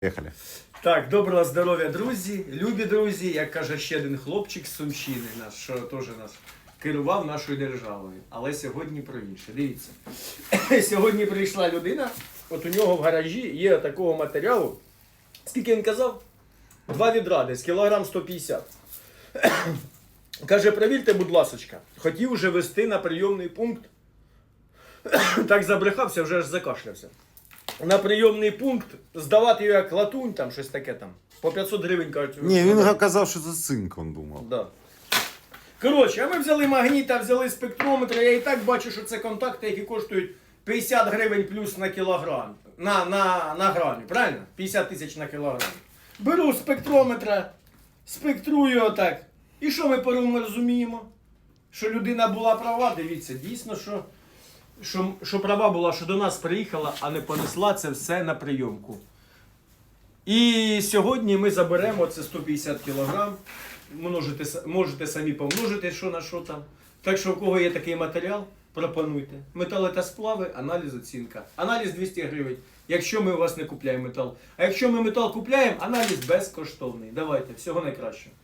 Поехали. Так, доброго здоров'я, друзі, любі друзі, як каже ще один хлопчик з Сумщини, наш, що теж нас керував нашою державою. Але сьогодні про інше. Дивіться. сьогодні прийшла людина, от у нього в гаражі є такого матеріалу. Скільки він казав? Два відра десь, кілограм 150. Каже, провірте, будь ласочка, хотів вже вести на прийомний пункт. так забрехався, вже аж закашлявся на прийомний пункт, здавати його як латунь, там щось таке там. По 500 гривень кажуть. Ні, він казав, що це цинк, він думав. Да. Коротше, а ми взяли магніта, взяли спектрометр, я і так бачу, що це контакти, які коштують 50 гривень плюс на кілограм. На, на, на грамі, правильно? 50 тисяч на кілограм. Беру спектрометра, спектрую отак. І що ми по розуміємо? Що людина була права, дивіться, дійсно, що, що, що права була, що до нас приїхала, а не понесла це все на прийомку. І сьогодні ми заберемо це 150 кг. Множите, можете самі помножити, що на що там. Так що, у кого є такий матеріал, пропонуйте. Метали та сплави, аналіз оцінка. Аналіз 200 гривень, якщо ми у вас не купляємо метал. А якщо ми метал купляємо, аналіз безкоштовний. Давайте, всього найкращого.